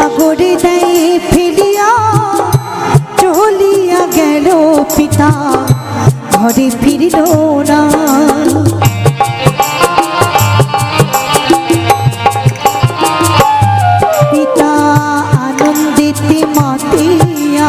নগরে দেয় ফেলিয়া চলিয়া গেল পিতা ঘরে ফিরল না। পিতা আনন্দিতে মাতিয়া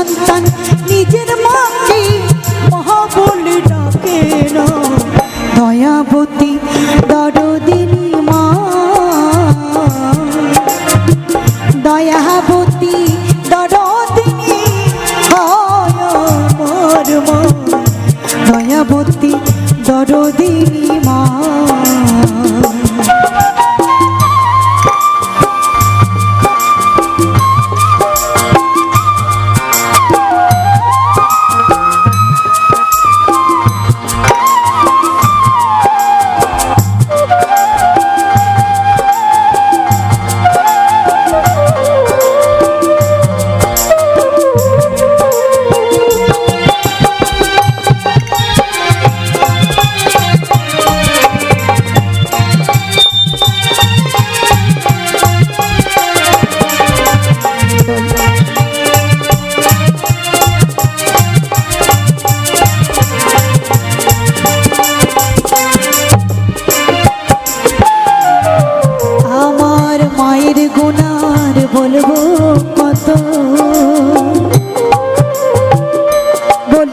সন্তান নিজের মাকে মহা বলে ডাকে না। দয়াবতী দরদিনী মা। দয়াবতী দরদিনী হয় মা। দয়াবতী দরদিনী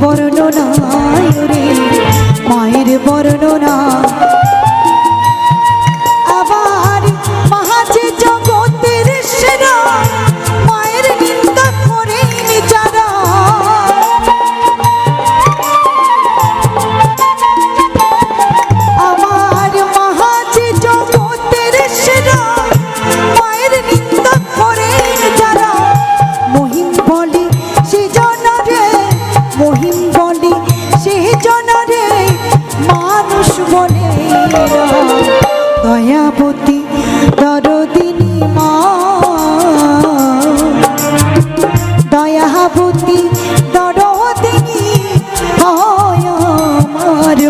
বর্ণনা মায়ের বর্ণনা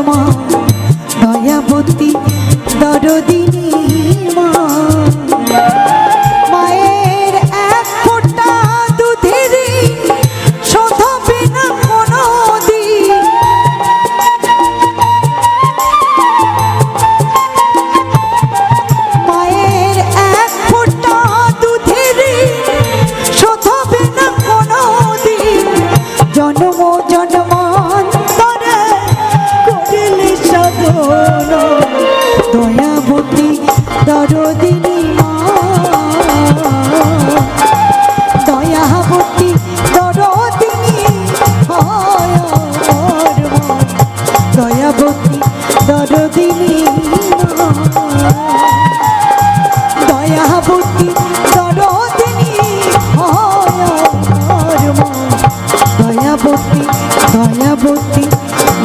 alma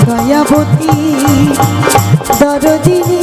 দয়াবতী দরদিনী।